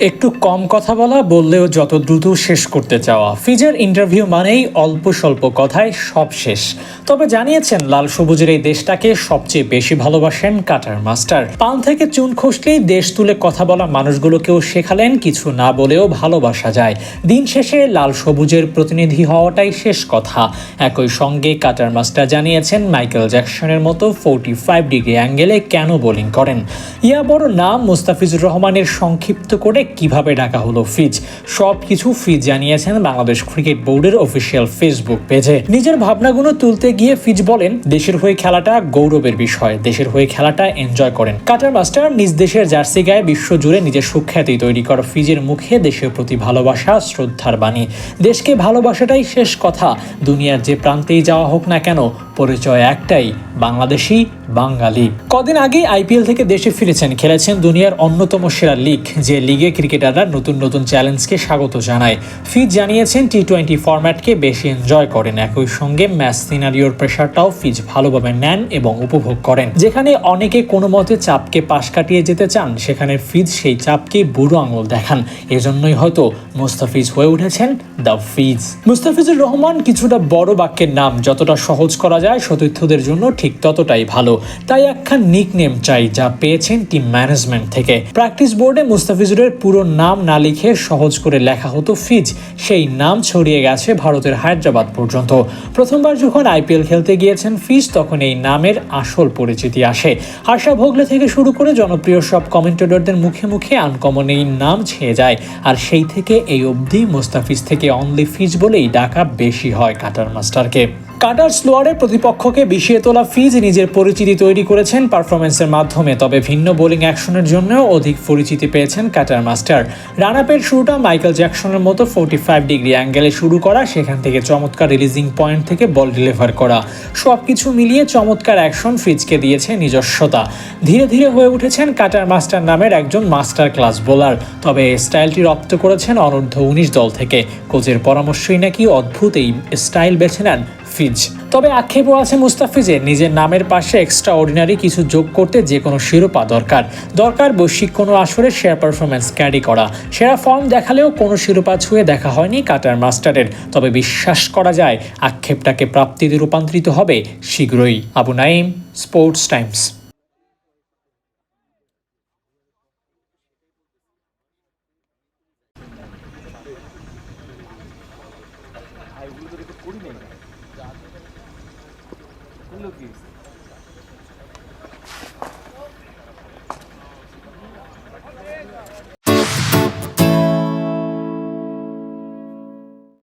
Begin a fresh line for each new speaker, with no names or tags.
একটু কম কথা বলা, বললেও যত দ্রুত শেষ করতে চাওয়া। ফিজের ইন্টারভিউ মানেই অল্প স্বল্প কথায় সব শেষ। তবে জানিয়েছেন, লাল সবুজের এই দেশটাকে সবচেয়ে বেশি ভালোবাসেন কাটার মাস্টার। পান থেকে চুন খসলেই দেশ তুলে কথা বলা মানুষগুলোকেও শেখালেন, কিছু না বলেও ভালোবাসা যায়। দিন শেষে লাল সবুজের প্রতিনিধি হওয়াটাই শেষ কথা। একই সঙ্গে কাটার মাস্টার জানিয়েছেন, মাইকেল জ্যাকসনের মতো ফোর্টি ফাইভ ডিগ্রি অ্যাঙ্গেলে কেন বোলিং করেন? ইয়া বড় নাম মুস্তাফিজুর রহমানের সংক্ষিপ্ত করে কীভাবে ডাকা হলো ফিজ? সব কিছু ফিজ জানিয়েছেন বাংলাদেশ ক্রিকেট বোর্ডের অফিসিয়াল ফেসবুক পেজে। নিজের ভাবনাগুলো তুলতে গিয়ে ফিজ বলেন, দেশের হয়ে খেলাটা গৌরবের বিষয়। দেশের হয়ে খেলাটা এনজয় করেন। কাটার মাস্টার নিজ দেশের জার্সি গায়ে বিশ্ব জুড়ে নিজের সুখ্যাতি তৈরি করা ফিজের মুখে দেশের প্রতি ভালোবাসা, শ্রদ্ধার বাণী। দেশকে ভালোবাসাটাই শেষ কথা। দুনিয়ার যে প্রান্তেই যাওয়া হোক না কেন, পরিচয় একটাই, বাংলাদেশি, বাঙালি। কদিন আগে আইপিএল থেকে দেশে ফিরেছেন, খেলেছেন দুনিয়ার অন্যতম সেরা লিগ, যে লিগে ক্রিকেটাররা নতুন নতুন চ্যালেঞ্জকে স্বাগত জানায়। ফিজ জানিয়েছেন টি টোয়েন্টি ফরম্যাটকে বেশি এনজয় করেন। একই সঙ্গে ম্যাচ সিনারিওর প্রেশারটাও ফিজ ভালোভাবে নেন এবং উপভোগ করেন। যেখানে অনেকে কোনো মতে চাপকে পাশ কাটিয়ে যেতে চান, সেখানে ফিজ সেই চাপকে বুড়ো আঙুল দেখান। এজন্যই হয়তো মুস্তাফিজ হয়ে উঠেছেন দ্য ফিজ। মুস্তাফিজুর রহমান কিছুটা বড় বাক্যের নাম, যতটা সহজ করা যায় সতীর্থদের জন্য ঠিক ততটাই ভালো। তাই একখান নিক নেম চাই, যা পেয়েছেন টিম ম্যানেজমেন্ট থেকে। প্র্যাকটিস বোর্ডে মুস্তাফিজুরের পুরো নাম না লিখে সহজ করে লেখা হতো ফিজ। সেই নাম ছড়িয়ে গেছে ভারতের হায়দ্রাবাদ পর্যন্ত। প্রথমবার যখন আইপিএল খেলতে গিয়েছেন ফিজ, তখন এই নামের আসল পরিচিতি আসে। আশা ভোগলে থেকে শুরু করে জনপ্রিয় সব কমেন্টেটরদের মুখে মুখে আনকমন এই নাম ছেয়ে যায়। আর সেই থেকে এই অবধি মুস্তাফিজ থেকে অনলি ফিজ বলেই ডাকা বেশি হয় কাটার মাস্টারকে। কাটার স্লোয়ারের প্রতিপক্ষকে বিষিয়ে তোলা ফিজ নিজের পরিচিতি তৈরি করেছেন পারফরমেন্সের মাধ্যমে, তবে ভিন্ন বোলিং অ্যাকশনের জন্যও অধিক পরিচিতি পেয়েছেন কাটার মাস্টার। রানাপের শুরুটা মাইকেল জ্যাকসনের মতো ফোর্টি ফাইভ ডিগ্রি অ্যাঙ্গেলে শুরু করা, সেখান থেকে চমৎকার রিলিজিং পয়েন্ট থেকে বল ডেলিভার করা। সব কিছু মিলিয়ে চমৎকার অ্যাকশন ফিজকে দিয়েছে নিজস্বতা। ধীরে ধীরে হয়ে উঠেছেন কাটার মাস্টার নামের একজন মাস্টার ক্লাস বোলার, তবে স্টাইলটি রপ্ত করেছেন অনূর্ধ্ব উনিশ দল থেকে। কোচের পরামর্শই নাকি অদ্ভুত এই স্টাইল বেছে নেন ফিজ তবে আক্ষেপও আছে মুস্তাফিজের নিজের নামের পাশে এক্সট্রা অর্ডিনারি কিছু যোগ করতে যে কোনো শিরোপা দরকার। দরকার বৈশ্বিক কোনো আসরে সেরা পারফরমেন্স ক্যারি করা। সেরা ফর্ম দেখালেও কোনো শিরোপা ছুঁয়ে দেখা হয়নি কাটার মাস্টারের। তবে বিশ্বাস করা যায়, আক্ষেপটাকে প্রাপ্তিতে রূপান্তরিত হবে শীঘ্রই। আবু নাইম স্পোর্টস টাইমস
করল Look,